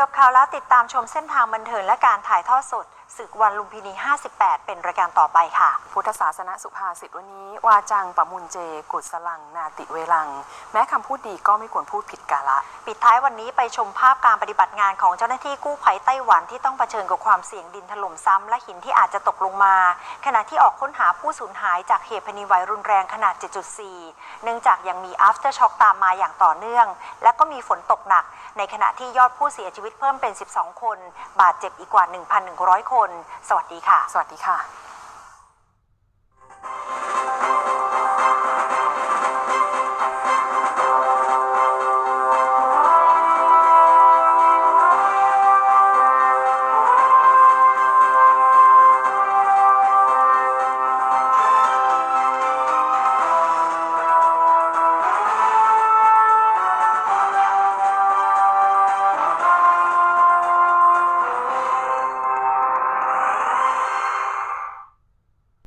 จบข่าวแล้วติดตามชมเส้นทางบันเทิงและการถ่ายทอดสดศึกวันลุมพินี 58 เป็นรายการต่อไปค่ะ พุทธศาสนสุภาษิตวันนี้ วาจังปะมุนเจ กุศลัง นาติเวลัง แม้คำพูดดีก็ไม่ควรพูดผิดกาละ ปิดท้ายวันนี้ไปชมภาพการปฏิบัติงานของเจ้าหน้าที่กู้ภัยไต้หวันที่ต้องเผชิญกับความเสี่ยงดินถล่มซ้ำและหินที่อาจจะตกลงมา ขณะที่ออกค้นหาผู้สูญหายจากเหตุแผ่นดินไหวรุนแรงขนาด 7.4 เนื่องจากยังมี after shock ตามมาอย่างต่อเนื่อง และก็มีฝนตกหนัก ในขณะที่ยอดผู้เสียชีวิตเพิ่มเป็น 12 คน บาดเจ็บอีกกว่า 1,100 คน สวัสดีค่ะ สวัสดีค่ะ